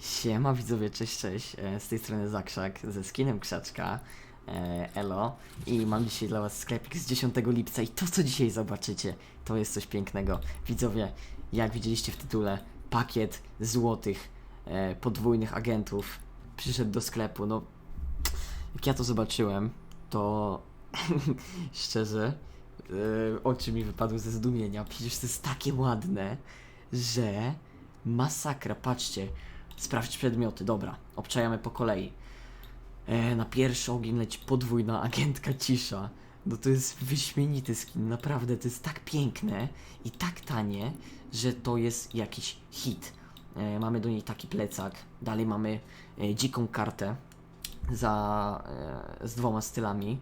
Siema widzowie, cześć, cześć. E, Z tej strony Zakrzak ze skinem Krzaczka. e, Elo. I mam dzisiaj dla was sklepik z 10 lipca i to co dzisiaj zobaczycie, to jest coś pięknego. Widzowie, jak widzieliście w tytule, pakiet złotych e, podwójnych agentów przyszedł do sklepu. No, jak ja to zobaczyłem, to szczerze oczy mi wypadły ze zdumienia. Przecież to jest takie ładne, że masakra. Patrzcie, sprawdź przedmioty. Dobra, obczajamy po kolei. E, na pierwszy ogień leci podwójna agentka cisza. No to jest wyśmienity skin, naprawdę to jest tak piękne i tak tanie, że to jest jakiś hit. E, mamy do niej taki plecak, dalej mamy e, dziką kartę za, e, z dwoma stylami.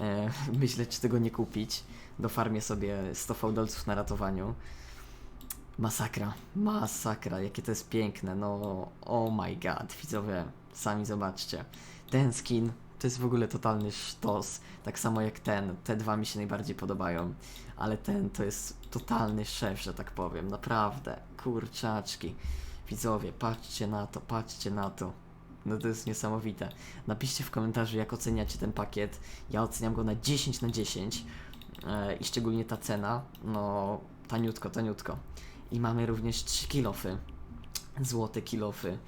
E, myślę, czy tego nie kupić. Dofarmię sobie 100 fałdolców na ratowaniu. Masakra, masakra, jakie to jest piękne, no oh my god, widzowie, sami zobaczcie. Ten skin to jest w ogóle totalny sztos, tak samo jak ten, te dwa mi się najbardziej podobają, ale ten to jest totalny szef, że tak powiem, naprawdę, kurczaczki. Widzowie, patrzcie na to, patrzcie na to. No to jest niesamowite. Napiszcie w komentarzu, jak oceniacie ten pakiet. Ja oceniam go na 10 na 10 e, i szczególnie ta cena, no taniutko, taniutko. I mamy również 3 kilofy. Złote kilofy.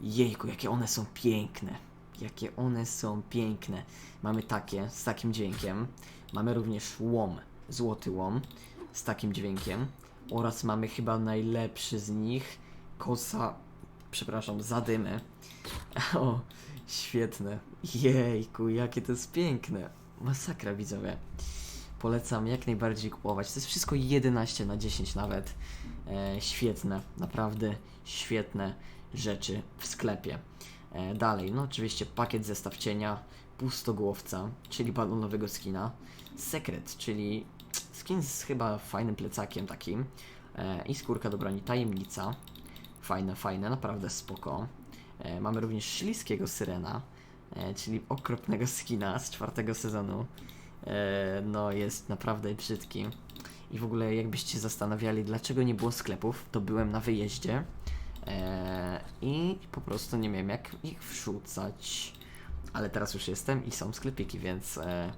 Jejku, jakie one są piękne. Jakie one są piękne. Mamy takie z takim dźwiękiem. Mamy również łom, złoty łom z takim dźwiękiem. Oraz mamy chyba najlepszy z nich kosa, przepraszam, zadymy. O, świetne. Jejku, jakie to jest piękne. Masakra widzowie. Polecam jak najbardziej kupować. To jest wszystko 11 na 10 nawet. E, świetne, naprawdę świetne rzeczy w sklepie. E, dalej, no oczywiście pakiet zestaw cienia, pustogłowca, czyli balonowego skina, sekret, czyli skin z chyba fajnym plecakiem takim e, i skórka do broni tajemnica. Fajne, fajne, naprawdę spoko. E, mamy również śliskiego syrena, e, czyli okropnego skina z czwartego sezonu. E, no, jest naprawdę brzydki. I w ogóle, jakbyście zastanawiali, dlaczego nie było sklepów, to byłem na wyjeździe e, i po prostu nie miałem jak ich wrzucać. Ale teraz już jestem i są sklepiki, więc e,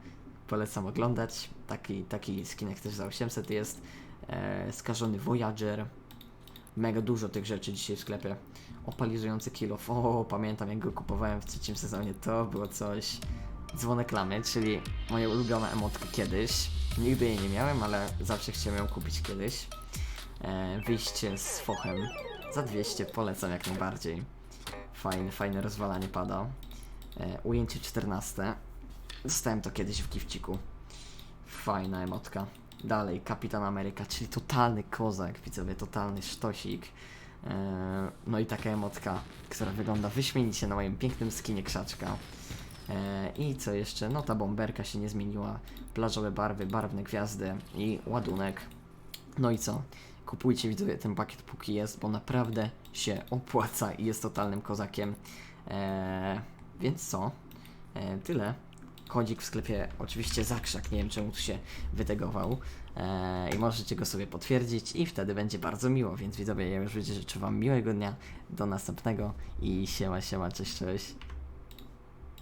polecam oglądać. Taki, taki skinek też za 800 jest. Skażony Voyager. Mega dużo tych rzeczy dzisiaj w sklepie. Opalizujący kilof. O, pamiętam jak go kupowałem w trzecim sezonie. To było coś. Dzwonek lamy, czyli moja ulubiona emotka kiedyś. Nigdy jej nie miałem, ale zawsze chciałem ją kupić kiedyś. E, wyjście z fochem za 200 polecam jak najbardziej. Fajne, fajne rozwalanie pada. E, ujęcie 14. Dostałem to kiedyś w gifciku. Fajna emotka. Dalej, Kapitan Ameryka, czyli totalny kozak, widzowie, totalny sztosik. E, no i taka emotka, która wygląda wyśmienicie na moim pięknym skinie krzaczka. E, I co jeszcze? No ta bomberka się nie zmieniła. Plażowe barwy, barwne gwiazdy i ładunek. No i co? Kupujcie widzowie ten pakiet póki jest, bo naprawdę się opłaca i jest totalnym kozakiem. E, więc co? E, tyle. Kodzik w sklepie oczywiście zakrzak, nie wiem czemu tu się wytegował. E, I możecie go sobie potwierdzić i wtedy będzie bardzo miło, więc widzowie ja już życzę Wam miłego dnia, do następnego i siema siema, cześć cześć.